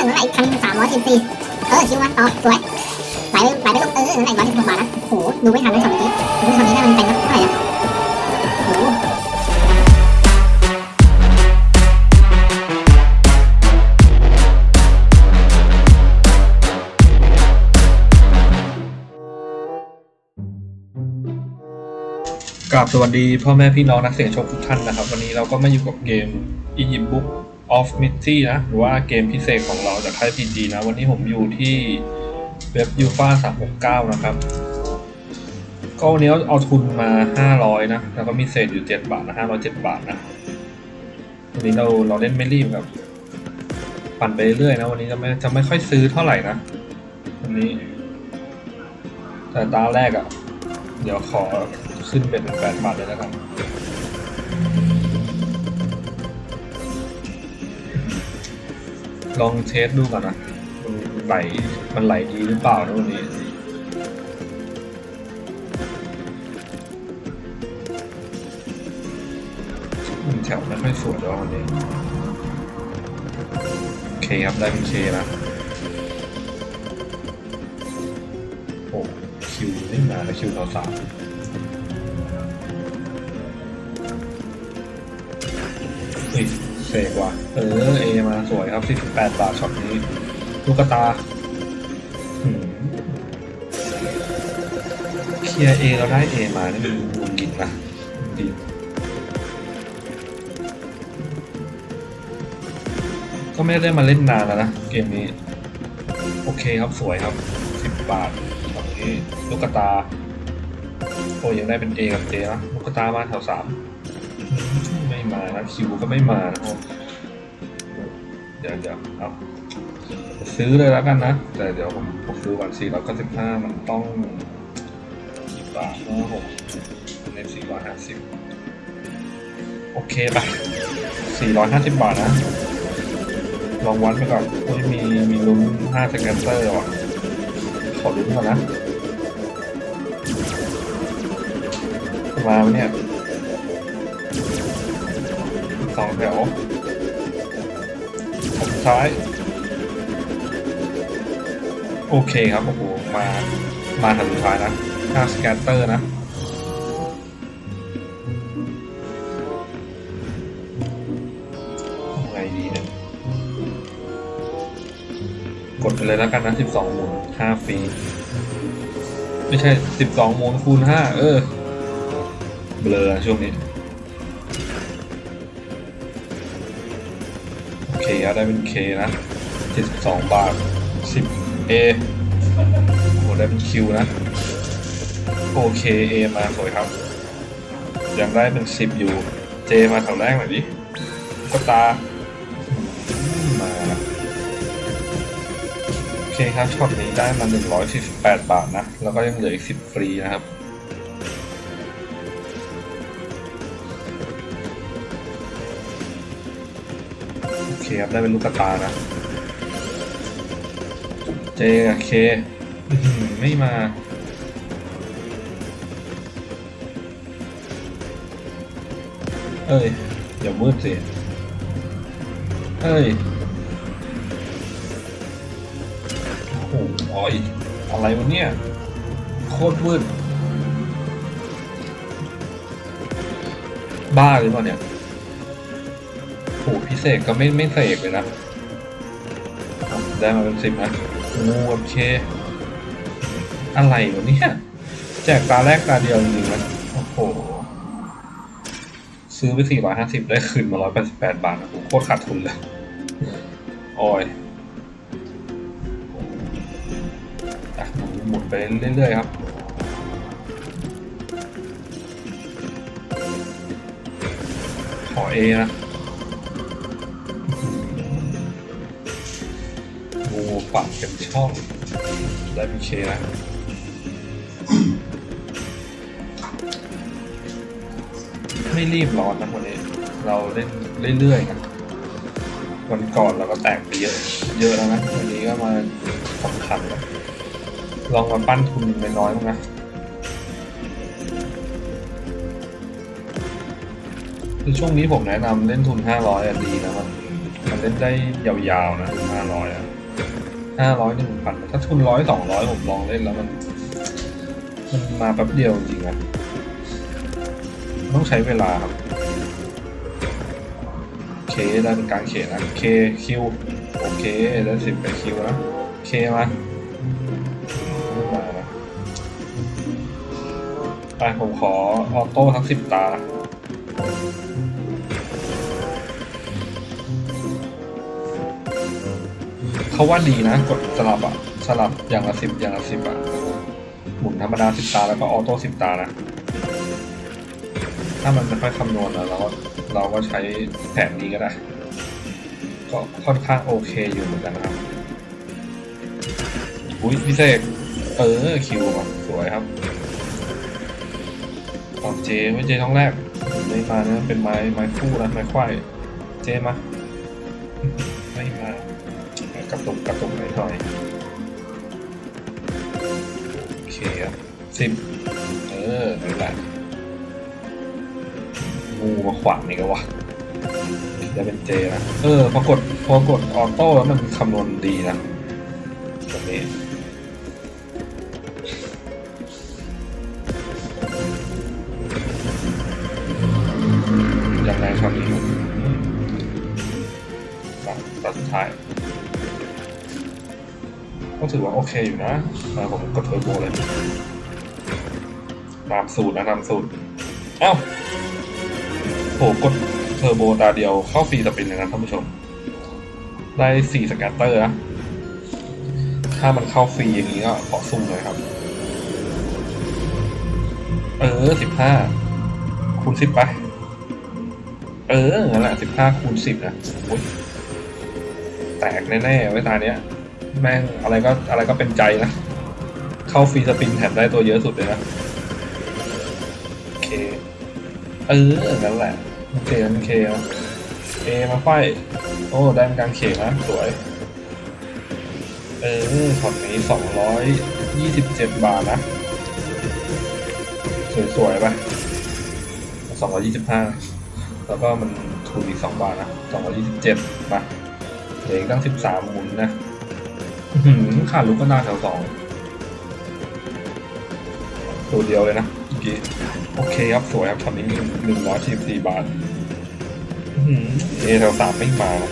อนั่นแหละอีกคันสามร้อยสิบสี่เออคิวมาต่อสวยไหลไปไหลไปลงเออนั่นแหละอีกร้อยสิบหกบาทนะโอ้โหดูไม่ทันเลยช็อตเมื่อกี้ดูช็อตนี้ได้มันเป็นเท่าไหร่อะโหกราบสวัสดีพ่อแม่พี่น้องนักเสี่ยงโชคทุกท่านนะครับ วันนี้เราก็มาอยู่กับเกม Egypt Book of m i t t y นะ หรือว่าเกมพิเศษของเราจากค่าย PG นะ วันนี้ผมอยู่ที่เว็บ u f a 369 นะครับ ก็วันนี้เอาทุนมา 500 นะ แล้วก็มีเศษอยู่ 7 บาทนะ 507 บาทนะ วันนี้เราเราเล่นไม่รีบแบบปั่นไปเรื่อยนะ วันนี้จะไม่จะไม่ค่อยซื้อเท่าไหร่นะ วันนี้ แต่ตาแรกอะ่ะ เดี๋ยวขอขึ้นเป็นแปดบาทเลยแล้วกัน ลองเทสดูก่อนนะมันไหลมันไหลดีหรือเปล่านะวันนี้มันแถวไม่ค่อยสวยแล้ววันนี้โอเคครับได้เป็นเคนะโอ้คิวไม่มาแล้วคิวเราสาม เสกว่ะ เออเอมาสวยครับ 48 บาทช็อตนี้ ลูกตาเคลียร์เอเราได้เอมานี่มันมุนกินนะดีก็ไม่ได้มาเล่นนานแล้วนะ เกมนี้ โอเคครับสวยครับ 10 บาทตรงนี้ ลูกกตาโอ้ยังได้เป็นเอกับเจนะลูกกตามาแถวสาม คิวก็ไม่มานะโอ้เดี๋ยวเดี๋ยวเอาซื้อเลยแล้วกันนะ แต่เดี๋ยวผมผมซื้อวันสี่ร้อยเก้าสิบห้ามันต้องกี่บาทนะผมเนสี่ร้อยห้าสิบโอเคไปสี่ร้อยห้าสิบบาทนะ ลองวัดไปก่อนโอ้ยมีมีลุ้นห้าสแกนเตอร์ว่ะขอลุ้นก่อนนะ มาเนี่ย สองแถวผมซ้าย โอเคครับ โอ้โห มา มาทันสุดท้ายนะห้าสแกนเตอร์นะไงดีเนี่ยกดไปเลยแล้วกันนะ12หมุน5ฟรี ไม่ใช่12หมุนคูณ5เออ เบลอช่วงนี้ เคเอาได้เป็น K นะ72 บาท 10 A โหได้เป็น Q นะ โอเค A มาสวยครับ ยังได้เป็น 10 อยู่ J มาแถวแรกหน่อยดิก็ตา มา โอเคครับช็อตนี้ได้มา 148 บาทนะ แล้วก็ยังเหลืออีก 10 ฟรีนะครับ คครับได้เป็นลูกตานะ เจกับเคไม่มาเอ้ยอย่ามืดสิเอ้ยโอ้โหออยอะไรวะเนี่ย โคตรมืด บ้าหรือเปล่าเนี่ย โหพิเศษก็ไม่ไม่เสกเลยนะ ได้มาเป็นสิบนะงูโอเค อะไรวะเนี่ยแจกตาแรกตาเดียวจริงๆนะโอ้โห ซื้อไปสี่ร้อยห้าสิบได้คืนมาร้อยแปดสิบแปดบาทนะโคตรขาดทุนเลยโอ้ยหมุนหมุนไปเรื่อยๆครับขอเอนะ ปักเป็นช่อง ได้เป็นเคนะไม่รีบร้อนนะวันนี้ เราเล่นเรื่อยๆนะวันก่อนเราก็แตกไปเยอะ เยอะแล้วนะ วันนี้ก็มาสำคัญแล้วลองมาปั้นทุนน้อยๆบ้งนะคือช่วงนี้ผมแนะนำเล่นทุน 500อะดีนะมันมันเล่นได้ยาวๆนะห้าร้อยอะ ห้าร้อยหนึ่งพันถ้าทุนร้อยสองร้อยผมลองเล่นแล้วมัน มันมาแป๊บเดียวจริงๆอะต้องใช้เวลาครับเคได้เป็นกางเขตนะเคคิวโอเคได้สิบไปคิวนะเคมาไม่มานะไปผมขอออโต้ทั้งสิบตา เขาว่าดีนะ กดสลับอะสลับอย่างละสิบอย่างละสิบอะหมุนธรรมดาสิบตาแล้วก็ออโต้สิบตานะ ถ้ามันไม่ค่อยคำนวณอะเราก็เราก็ใช้แผนนี้ก็ได้ ก็ค่อนข้างโอเคอยู่เหมือนกันนะครับอุ้ยพิเศษเออคิวอะสวยครับตอนเจไม่เจท้องแรกไม่มาเนะเป็นไม้ไม้คู่นะไม้ควายเจมาไม่มา กระตุกกระตุกหน่อยหน่อยโอเคครับสิบเออนี่แหละงูมาขวางนี่ก็วะจะเป็นเจนะเออพอกดพอกดออโต้แล้วมันคำนวณดีนะแบบนี้ยังไงช็อตนี้ครับตัดตัดสุดท้าย ก็ถือว่าโอเคอยู่นะผมกดเทอร์โบเลยตามสูตรนะตามสูตร เอ้าโหกดเทอร์โบตาเดียวเข้าฟรีสปินเลยนะท่านผู้ชม ได้สี่สแกตเตอร์นะถ้ามันเข้าฟรีอย่างนี้ก็ขอซุ่มเลยครับ เออสิบห้าคูณสิบไป เออนั่นแหละสิบห้าคูณสิบนะแตกแน่ๆไว้ตาเนี้ย แม่งอะไรก็อะไรก็เป็นใจนะ เข้าฟรีสปินแถมได้ตัวเยอะสุดเลยนะ โอเค เออนั่นแหละ โอเคโอเคนะเอมาไฟโอ้ได้เป็นกลางเขนนะ สวย เออช็อตนี้สองร้อยยี่สิบเจ็ดบาทนะ สวยๆไปสองร้อยยี่สิบห้าแล้วก็มันทุนอีกสองบาทนะสองร้อยยี่สิบเจ็ดมาเหลืออีกตั้งสิบสามหมุนนะ หือขาดลูกก็น่าแถวสองตัวเดียวเลยนะเมื่อกี้โอเคครับ สวยครับช็อตนี้หนึ่งหนึ่งร้อยสี่สี่บาทอื้ออเอแถวสามไม่มานะ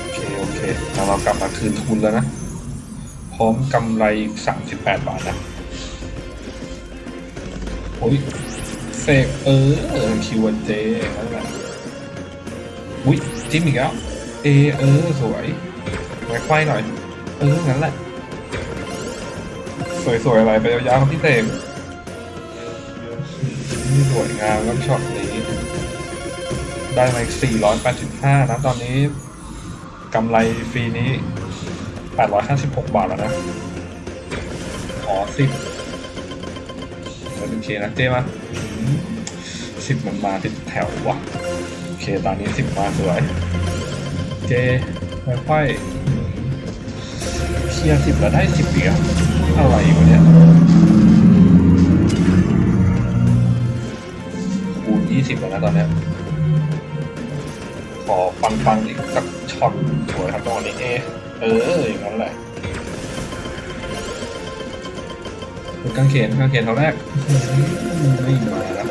โอเค โอเคแล้วเรากลับมาคืนทุนแล้วนะ พร้อมกำไรสามสิบแปดบาทนะโอ้ยเสกเออเออคิวเจนั่นแหละอุ้ยจิ้มอีกแล้วเอเออ สวย ไว้ไขว้หน่อยเอองั้นแหละ สวยๆอะไรไปยาวๆครับพี่เสกสวยงามแล้วช็อตนี้ ได้มาอีก485 นะตอนนี้กำไรฟรีนี้ 856 บาทแล้วนะ ขอสิบเป็นเคนะเจมาสิบมันมาติดแถววะโอเคตอนนี้สิบมาสวย เจค่อยเคลียร์สิบแล้วได้สิบเดียวอะไรวะเนี่ยคูณยี่สิบแล้วนะตอนเนี้ยขอปังปังอีกสักช็อตสวยครับตอนนี้เอเอออย่างนั้นแหละกางเขนกางเขนเท่าแรกไม่มาแล้ว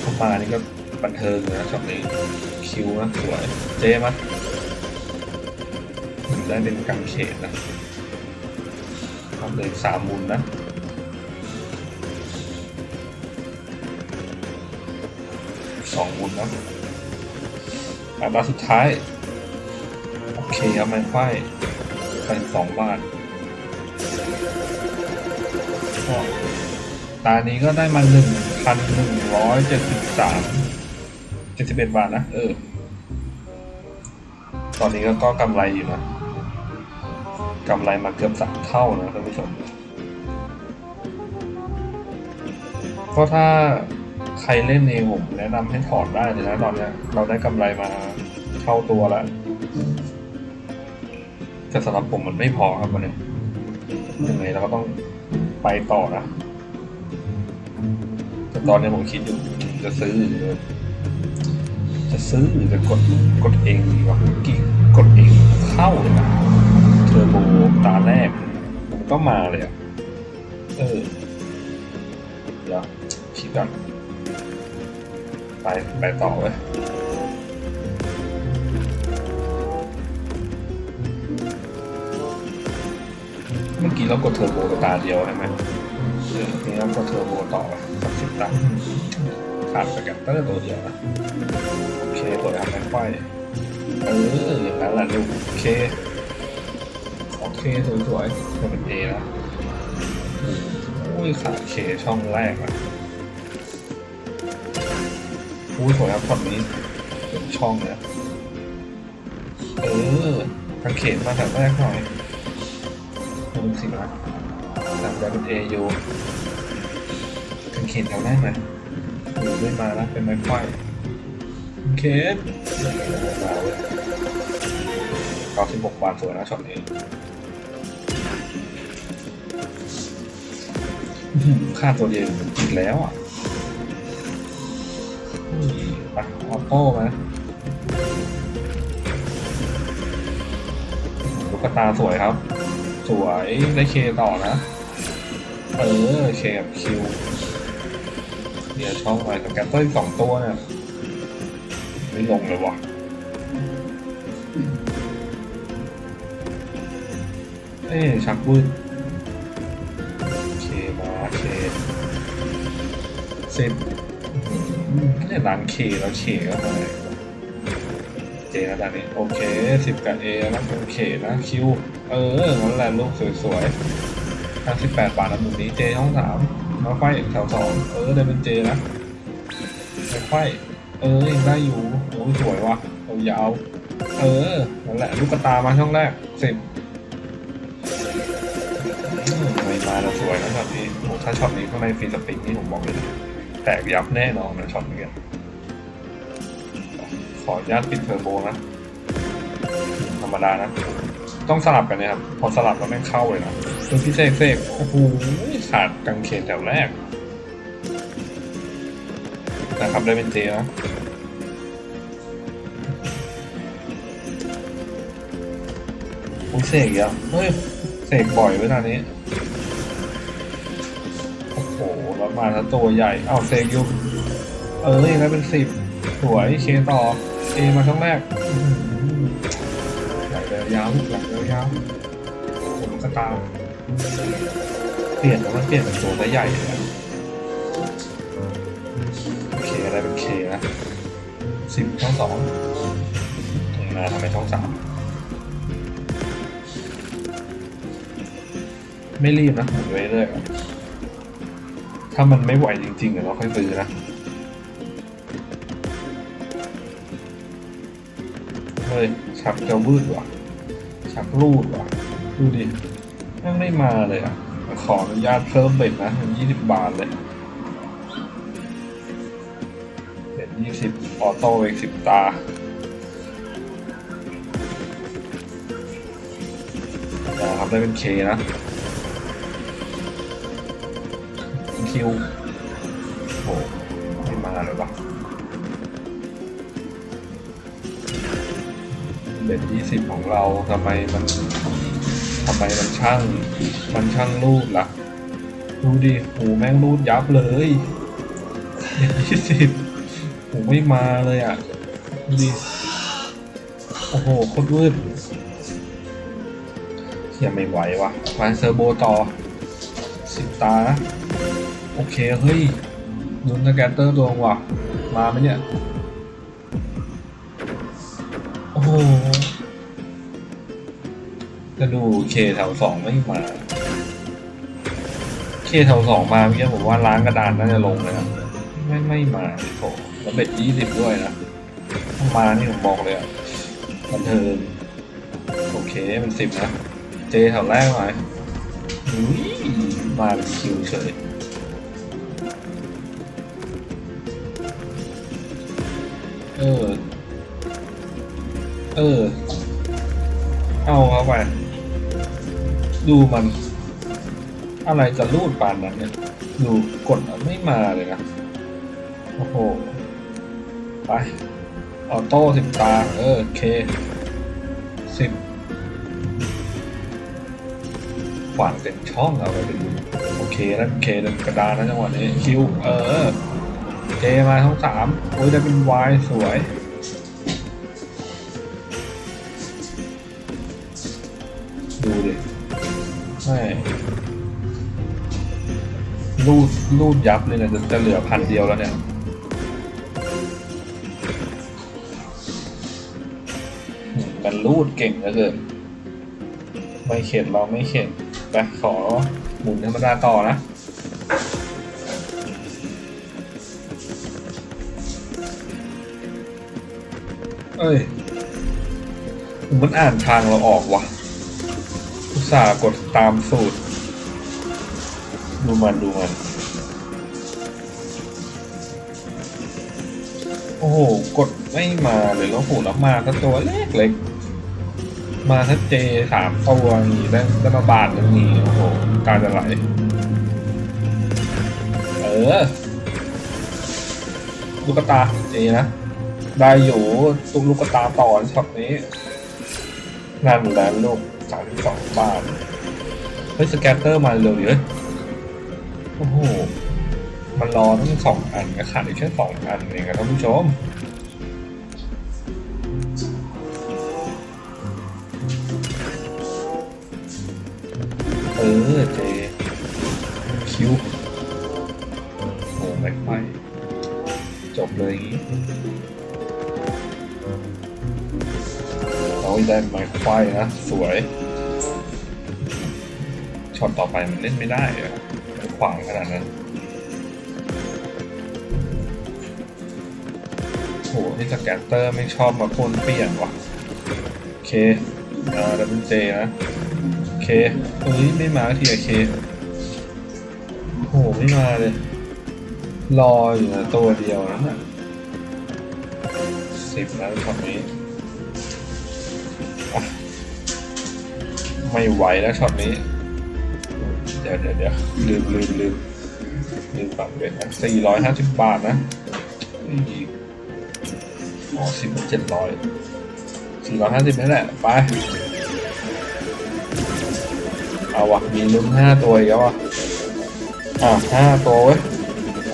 เข้ามานี่ก็บันเทิงนะช็อตนี้คิวนะสวยเจมา ได้เป็นกังเขนนะทำเลยสามมุนนะสองมุนนะอัตราสุดท้าย โอเคครับไม่ค่อยไปสองบาทตานี้ก็ได้มาหนึ่งพันหนึ่งร้อยเจ็ดสิบสามเจ็ดสิบเอ็ดบาทนะ เออ ตอนนี้ก็ก็กำไรอยู่นะ กำไรมาเกือบสามเท่านะท่านผู้ชม ก็ถ้าใครเล่นเองผมแนะนำให้ถอดได้เลยนะตอนเนี้ยเราได้กำไรมาเท่าตัวแล้วแต่สำหรับผมมันไม่พอครับวันนี้ยังไงเราก็ต้องไปต่อนะแต่ตอนนี้ผมคิดอยู่จะซื้อหรือจะซื้อหรือจะกดกดเองดีวะเมื่อกี้กดเองเข้าเลยนะ เทอร์โบตาแรก มันก็มาเลยอะ เออ เดี๋ยวคิดก่อนไปไปต่อเว้ยเมื่อกี้เรากดเทอร์โบตาเดียวใช่ไหมเออทีนี้เรากดเทอร์โบต่อไปสักสิบตังขาดสแกตเตอร์ตัวเดียวนะโอเคตัวทำแม่ไฟเอออย่างนั้นแหละลูกโอเค เคสวยๆจะเป็นเอนะอุ้ยขาเคช่องแรกอะอุ้ยสวยครับช็อตนี้เป็นช่องเลยเออทางเขตมาแถวแรกหน่อยมันสินะทำได้เป็นเอยูทางเขตแถวแรกหน่อยดูไม่มาแล้วเป็นไม้ไฟเคสมาเว้ยเก้าสิบหกบาทสวยนะช็อตนี้ อื้อหือค่าตัวเดียวอีกแล้วอะอุ้ยไปออโต้มาลูกตาสวยครับ สวยได้เคต่อนะ เออเคกับคิวเดี๋ยวช่องไรกับแกตเตอร์สองตัวเนี่ยไม่ลงเลยวะเอ๊ะชักวืด สิบไม่ได้ร้านเคแล้วเคก็มาเจนะตอนนี้โอเคสิบกับเอแล้วโอเคนะคิวเออนั่นแหละลูกสวยๆทั้งสิบแปดบาทนะมุมนี้เจช่องสามมาไฟแถวสองเออได้เป็นเจนะไฟเออยังได้อยู่โอ้สวยว่ะยาวเออนั่นแหละลูกตามาช่องแรกสิบไม่มาแล้วสวยนะช็อตนี้โอ้ถ้าช็อตนี้ข้างในฟรีสปริงนี่ผมบอกเลย แตกยับแน่นอนนะช็อตนี้ขออนุญาตปิดเทอร์โบนะธรรมดานะ ต้องสลับกันนะครับ พอสลับแล้วแม่งเข้าเลยนะคือพี่เสกเสกโอ้โหขาดกังเขนแถวแรก นะครับได้เป็นเจนะอุ้ยเสกอะเฮ้ยเสกบ่อยเวลานี้ มาแล้วตัวใหญ่ เอาเสกยู่เออได้เป็นสิบสวยเคต่อเอมาช่องแรกหือไหลเลยยาวหลเลยยาวผมกระตามเปลี่ยนแล้วมันเปลี่ยนเป็นตัวซะใหญ่เลยอะได้เป็นเคนะสิบช่องสองตรงมาทำไมช่องสามไม่รีบนะหมุนไว้เรื่อย ถ้ามันไม่ไหวจริงๆเดี๋ยวเราค่อยซื้อนะเฮ้ยชักจะวืดว่ะชักรูดว่ะ ดูดิแม่งไม่มาเลยอะ ขออนุญาตเพิ่มเบ็ดนะยี่สิบบาทเลยเบ็ดยี่สิบออโต้อีกสิบตานะครับได้เป็นเคนะ คิวโหไม่มาเลยปะเบ็ดยี่สิบของเราทำไมมันทำไมมันช่าง มันช่างรูดล่ะ ดูดิหูแม่งรูดยับเลยเบ็ดยี่สิบหูไม่มาเลยอะ ดูดิ โอ้โหโคตรวืดเฮียไม่ไหววะมาเซอร์โบต่อสิบตานะ โอเค เฮ้ยลุ้นสแกตเตอร์ตัวว่ะ มาไหมเนี่ย โอ้โหจะดูเคแถวสองไม่มา เคแถวสองมาเมื่อกี้ผมว่าล้างกระดานน่าจะลงเลยครับไม่ไม่มาโถแล้วเบ็ดยี่สิบด้วยนะถ้ามานี่ผมบอกเลยอะบันเทิงโอเคเป็นสิบนะ เจแถวแรกหน่อยอุ้ยมาเป็นคิวเฉย เออ เออ เอาเข้าไปดูมัน อะไรจะรูดปานนั้นเนี่ยดูกดไม่มาเลยนะ โอ้โห ไป ออโต้สิบตา เออเคสิบขวางเต็มช่องเอาไปดูโอเคนะเคเดินกระดานนะจังหวะนี้คิว เออ เจมาทั้งสามโอ้ยได้เป็นวายสวยดูดิไม่รูดรูดยับเลยนะจะจะเหลือพันเดียวแล้วเนี่ยมันรูดเก่งเหลือเกินไม่เข็ดเราไม่เข็ดไปขอหมุนธรรมดาต่อนะ เอ้ย มันอ่านทางเราออกว่ะอุตส่าห์กดตามสูตร ดูมันดูมัน โอ้โห กดไม่มาเลยแล้วโหแล้วมาถ้าตัวเล็กเล็กๆมาถ้าเจสามตัวนี่ได้ได้มาบาทหนึงนี่โอ้โห การจะไหล เออลูกตาเจนะ ได้อยู่ตุ้มลูกตาต่อช็อตนี้นั่นแหละลูกสามสิบสองบาทเฮ้ยสแกตเตอร์มาเร็วเฮ้ยโอ้โห มันรอตั้งสองอันก็ขาดอีกแค่สองอันเองครับท่านผู้ชมเออเจ ได้ไม้ควายนะสวยช็อตต่อไปมันเล่นไม่ได้อะมันขวางขนาดนั้นโหที่สแกตเตอร์ไม่ชอบมาพ่นเปลี่ยนว่ะโอเคอ่าดับเบิลเจนะโอเคเอ้ยไม่มาทีอะเคโหไม่มาเลย รออยู่นะตัวเดียวนั่นน่ะสิบนะช็อตนี้ ไม่ไหวแล้วช็อตนี้ เดี๋ยวเดี๋ยวเดี๋ยวลืมลืมลืมลืมปรับเวทนะสี่ร้อยห้าสิบบาทนะอีกอ๋อสิบเจ็ดร้อยสี่ร้อยห้าสิบนี่แหละ ไป เอาวะมีลุ้นห้าตัวอีกแล้ววะอะห้าตัวเว้ย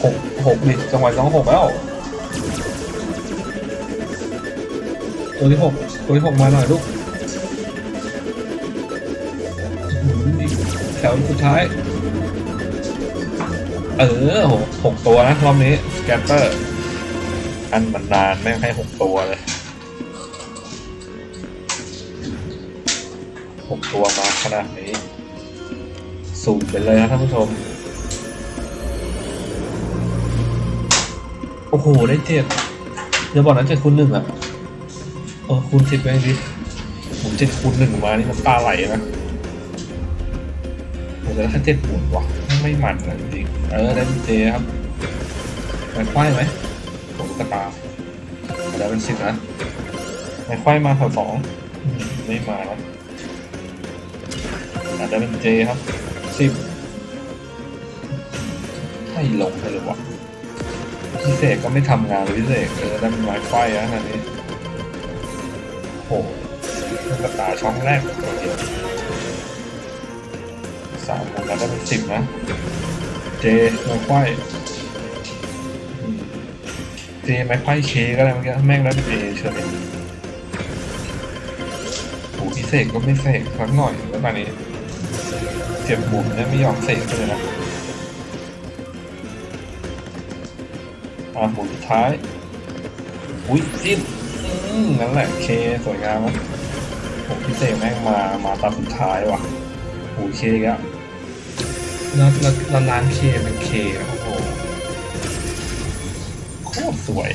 หกหกดิจังหวะสองหกแล้ว ตัวที่หกตัวที่หกมาหน่อยลูก วสุดท้าย เออหกหกตัวนะรอบนี้สแกปเปอร์อันมันนานแม่งให้หกตัวเลยหกตัวมาขนาดนี้ สูงไปเลยนะท่านผู้ชม โอ้โห ได้เจ็ดอย่าบอกนะเจ็ดคูณหนึ่งอะเออคูณสิบไปดิผมเจ็ดคูณหนึ่งมานี่น้ำตาไหลนะ ผมจะถ้าเจ็ดหมุนว่ะไม่หมันนะจริงเออได้เป็นเจครับไม่ควายไหมผมกระตาแล้วเป็นสิบนะไม่ควายมาแถวสองไม่มานะอาจจะเป็นเจครับสิบไม่ลงเลยวะพิเศษก็ไม่ทำงานเลยพิเศษเออได้เป็นไม้ไฟนะอันนี้โอ้โหลูกตาช่องแรกตัวเดียว สามแล้วได้เป็นสิบนะ เจไม้ไฟอืมเจไม้ไฟเคก็ได้เมื่อกี้แม่งได้เป็นเอเฉยโอ้พิเศษก็ไม่เสกสักหน่อยแล้วตอนนี้เจ็บบุ๋มเนี่ยไม่ยอมเสกเลยนะอะหมุนสุดท้าย อุ้ยจิ้มอืมนั่นแหละเคสวยงามนะผมพิเศษแม่งมา มาตาสุดท้ายว่ะโอ้เคอีกแล้ว แล้วแล้วร้านเคเป็นเคโอ้โหโคตรสวย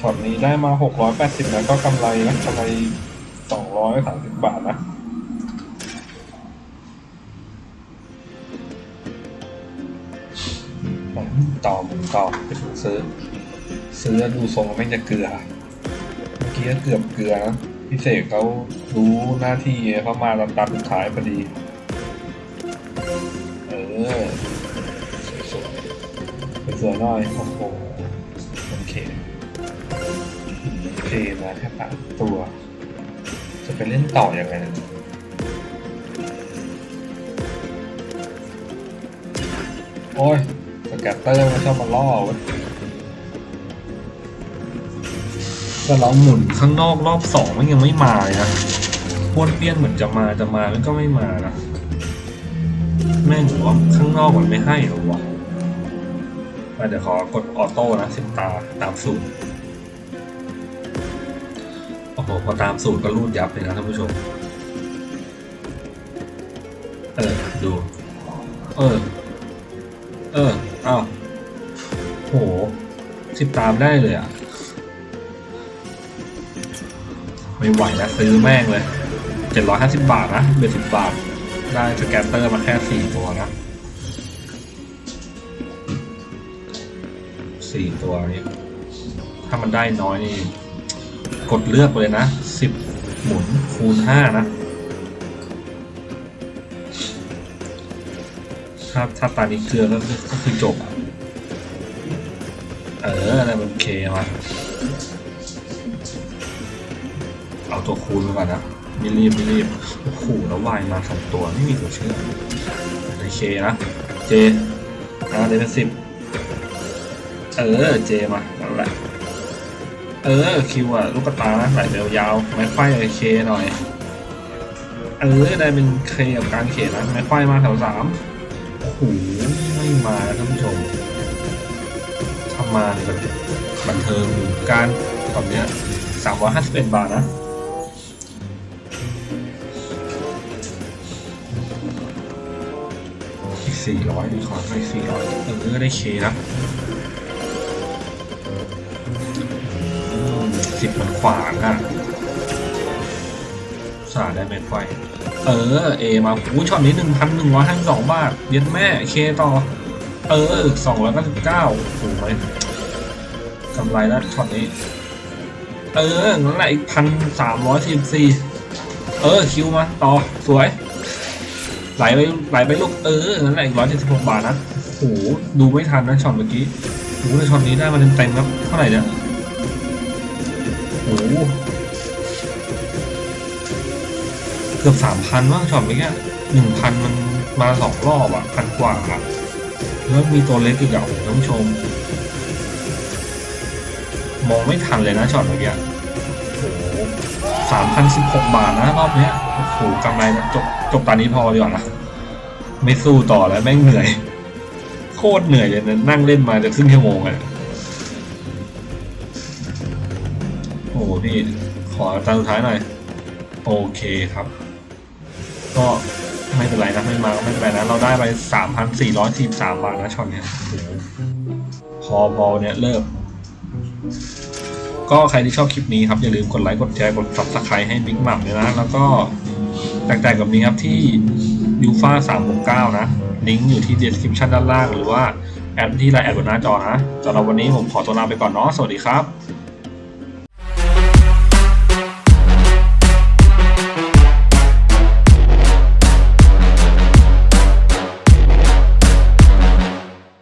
ช็อตนี้ได้มาหกร้อยแปดสิบแล้วก็กำไรนะกำไรสองร้อยสามสิบบาทนะต่อมุนต่อไปถึงซื้อ ซื้อดูทรงไม่จะเกลือ เมื่อกี้เกือบเกลือนะ พิเศษเขารู้หน้าที่เขามาลำดับสุดท้ายพอดี ออสวยๆสวยๆหน่อยโอ้โหโอเคโอเคมาแค่สามตัว จะไปเล่นต่ออยังไงนี่ยโอ้ยสแกตเตอร์มันชอบมาล่อเว้ยแต่เราหมุนข้างนอกรอบสองมันยังไม่มาเลยนะป้วนเปี้ยนเหมือนจะมาจะมามันก็ไม่มานะ ม่งหรอข้างนอกมันไม่ให้หรอวะอะเดี๋ยวขอกดออโต้นะสิบตาตามสูตรโอ้โหพอตามสูตรก็รูดยับเลยนะท่านผู้ชม เออ ดู เออ เอออ้าวโหสิบตามได้เลยอะ ไม่ไหวแล้วซื้อแม่งเลยเจ็ดร้อยห้าสิบบาทนะเบ็ดสิบบาท ได้สแกนเตอร์มาแค่สี่ตัวนะสี่ตัวนี้ ถ้ามันได้น้อยนี่ กดเลือกไปเลยนะสิบหมุนคูณห้านะ ถ้าถ้าตานี้เกลือก็คือก็คือจบอะเอออะไรมันเคมาเอาตัวคูณไปก่อนนะ ไม่รีบไม่รีบโอ้โหแล้ววายมาสองตัวไม่มีตัวเชื่อในเคนะเจนะเดนสิบเออเจมานั่นแหละเออคิวอะลูกกระตาไหลเร็วยาวไม้ไขว้เคหน่อยเออได้เป็นเคกับการเขนนะไม้ไขว้มาแถวสามโอ้โหไม่มาท่านผู้ชมทำมาเนี่ยแบบบันเทิงการตอนเนี้ยสามร้อยห้าสิบเอ็ดบาทนะ สี่ร้อยขอไปสี่ร้อยเออได้เคนะสิบมันขวางอะสาได้เม็ดไฟ เออ เอ มาอู้ช็อตนี้หนึ่งพันหนึ่งร้อยห้าสองบาท เย็นแม่ เคต่อ เออสองร้อยเก้าสิบเก้าโอ้ยกำไรแล้วช็อตนี้ เออ นั่นแหละอีกพันสามร้อยสิบสี่เออ คิวมา ต่อ สวย ไหลไปไหลไปลูกเออนั่นแหละอีกร้อยเจ็ดสิบหกบาทนะโอ้โหดูไม่ทันนะช็อตเมื่อกี้โอ้โหแต่ช็อตนี้ได้มาเต็มๆครับเท่าไหร่เนี่ยโอ้โหเกือบสามพันว่างช็อตเมื่อกี้หนึ่งพันมันมาสองรอบอะพันกว่าอะแล้วมีตัวเล็กอีกอะโอ้โหท่านชม มองไม่ทันเลยนะช็อตเมื่อกี้โอ้โหสามพันสิบหกบาทนะรอบเนี้ย โหกำไรนะจบจบตอนนี้พอดีกว่านะไม่สู้ต่อแล้วแม่งเหนื่อย โคตรเหนื่อยเลยนะนั่งเล่นมาจะครึ่งชั่วโมงอะโอ้โหพี่ขอตาสุดท้ายหน่อย โอเคครับ ก็ไม่เป็นไรนะไม่มาก็ไม่เป็นไรนะ เราได้ไปสามพันสี่ร้อยสี่สามบาทนะช็อตเนี้ยโอ้โหพอพอเนี่ยเลิกก็ใครที่ชอบคลิปนี้ครับ อย่าลืมกดไลค์ กดแชร์ กด subscribe ให้บิ๊กมัมเลยนะ แล้วก็ แตกต่างกับนี้ครับที่ยูฟาสามหกเก้านะ ลิงก์อยู่ที่ description ด้านล่างหรือว่าแอดที่ไลน์แอดบนหน้าจอนะสำหรับวันนี้ผมขอตัวลาไปก่อนเนาะสวัสดีครับ